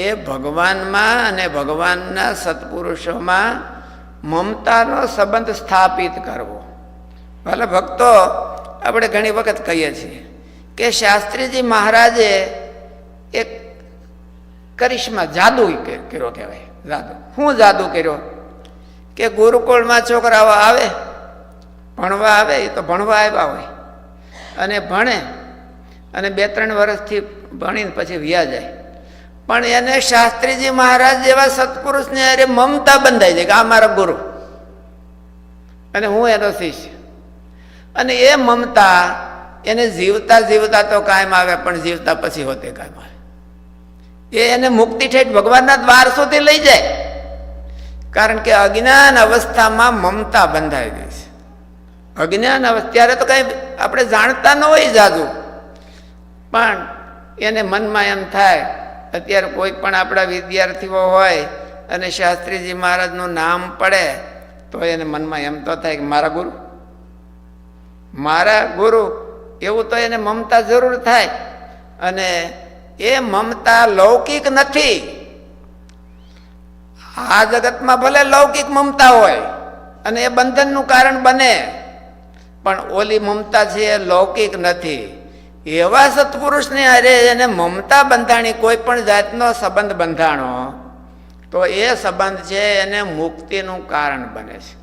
એ ભગવાનમાં અને ભગવાનના સત્પુરુષોમાં મમતાનો સંબંધ સ્થાપિત કરવો. ભલે ભક્તો આપણે ઘણી વખત કહીએ છીએ કે શાસ્ત્રીજી મહારાજે એક કરિશ્મા જાદુ કર્યો કહેવાય, જાદુ. શું જાદુ કર્યો? કે ગુરુકુળમાં છોકરાઓ આવે, ભણવા આવે, એ તો ભણવા આવ્યા હોય. અને ભણે, અને બે ત્રણ વર્ષથી ભણીને પછી વ્યા જાય. પણ એને શાસ્ત્રીજી મહારાજ જેવા સત્પુરુષને અરે મમતા બંધાઈ જાય કે આ મારા ગુરુ. અને હું એનો શિષ્ય. અને એ મમતા એને જીવતા જીવતા તો કાયમ આવે પણ જીવતા પછી હોતે કાયમ આવે. એ એને મુક્તિ ઠેઠ ભગવાનના દ્વાર સુધી લઈ જાય. કારણ કે અજ્ઞાન અવસ્થામાં મમતા બંધાઈ ગઈ છે. અજ્ઞાન અવસ્થા તો કંઈ આપણે જાણતા ન હોય જાજુ. પણ એને મનમાં એમ થાય અત્યારે કોઈ પણ આપણા વિદ્યાર્થીઓ હોય અને શાસ્ત્રીજી મહારાજનું નામ પડે, તો એને મનમાં એમ તો થાય કે મારા ગુરુ. મારા ગુરુ, એવું તો એને મમતા જરૂર થાય. અને એ મમતા લૌકિક નથી. આ જગતમાં ભલે લૌકિક મમતા હોય અને એ બંધનનું કારણ બને, પણ ઓલી મમતા છે એ લૌકિક નથી. એવા સત્પુરુષને અરે એને મમતા બંધાણી કોઈ પણ જાતનો સંબંધ બંધાણો, તો એ સંબંધ છે એને મુક્તિનું કારણ બને છે.